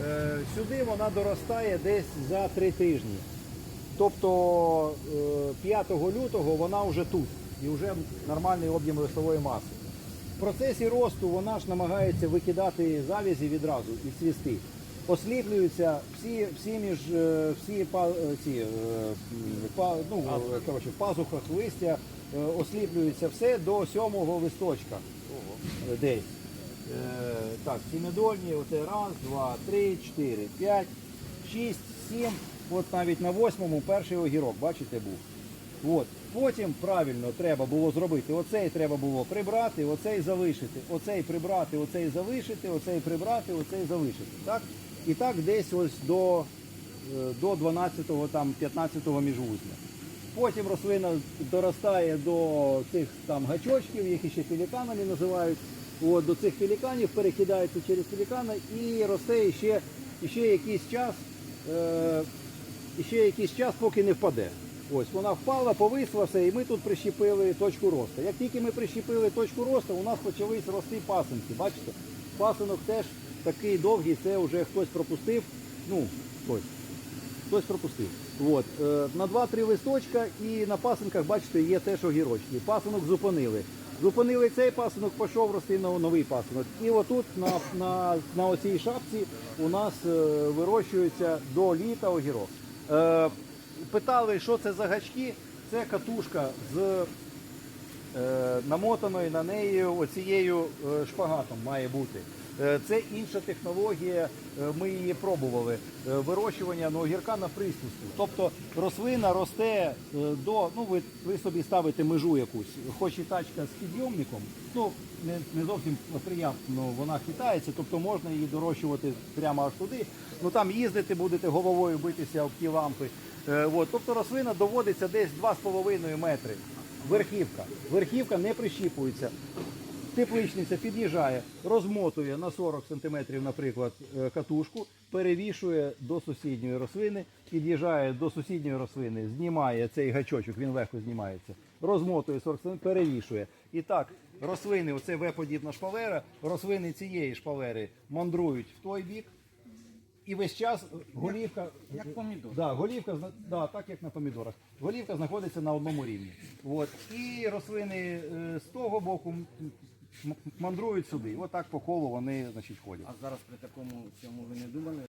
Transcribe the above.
Е, Сюди вона доростає десь за три тижні. Тобто е, 5 лютого вона вже тут і вже нормальний об'єм листової маси. В процесі росту вона ж намагається викидати завязі відразу і цвісти. Осліплюються всі, всі між е, всі па, е, ці, е, па, ну, е, коротше, в пазухах листя е, осліплюється все до сьомого листочка. Е, Десь. Е, так, сімидольні, оце раз, два, три, чотири, п'ять, шість, сім. От навіть на восьмому перший огірок, бачите, був. От. Потім правильно треба було зробити. Оцей треба було прибрати, оцей залишити, оцей прибрати, оцей залишити, оцей прибрати, оцей залишити. Так? І так десь ось до, е, до 12-го, там, 15-го міжвузня. Потім рослина доростає до цих там гачочків, їх ще пеліканами називають. От, до цих пеліканів перекидається через пелікана і росте ще, ще якийсь час, е, ще якийсь час, поки не впаде. Ось вона впала, повисла все, і ми тут прищепили точку росту. Як тільки ми прищепили точку росту, у нас почались рости пасинки. Бачите? Пасинок теж такий довгий, це вже хтось пропустив. Ну, хтось. Хтось пропустив. От. Е, на 2-3 листочка і на пасинках, бачите, є теж огірочки. Пасинок зупинили. Зупинили цей пасинок, пішов рости новий пасинок. І отут на, на, на оцій шапці у нас е, вирощується до літа огірок. Е, питали, що це за гачки. Це катушка з е, намотаною на неї оцією е, шпагатом має бути. Е, Це інша технологія, е, ми її пробували. Е, Вирощування ну, огірка на приструску. Тобто рослина росте до, ну ви, ви собі ставите межу якусь, хоч і тачка з підйомником, ну не, не зовсім приємно, вона хитається, тобто можна її дорощувати прямо аж туди. Ну там їздити будете головою битися об ті лампи. От, тобто рослина доводиться десь 2,5 метри. Верхівка. Верхівка не прищіпується. Тепличниця під'їжджає, розмотує на 40 см, наприклад, е, катушку, перевішує до сусідньої рослини, під'їжджає до сусідньої рослини, знімає цей гачочок, він легко знімається, розмотує 40 см, перевішує. І так, рослини, оце В-подібна шпалера, рослини цієї шпалери мандрують в той бік. І весь час голівка, Як помідор. Да, голівка, да, так як на помідорах. Голівка знаходиться на одному рівні. От. І рослини е, з того боку мандрують сюди. Отак по колу вони значить, ходять. А зараз при такому цьому ви не думали?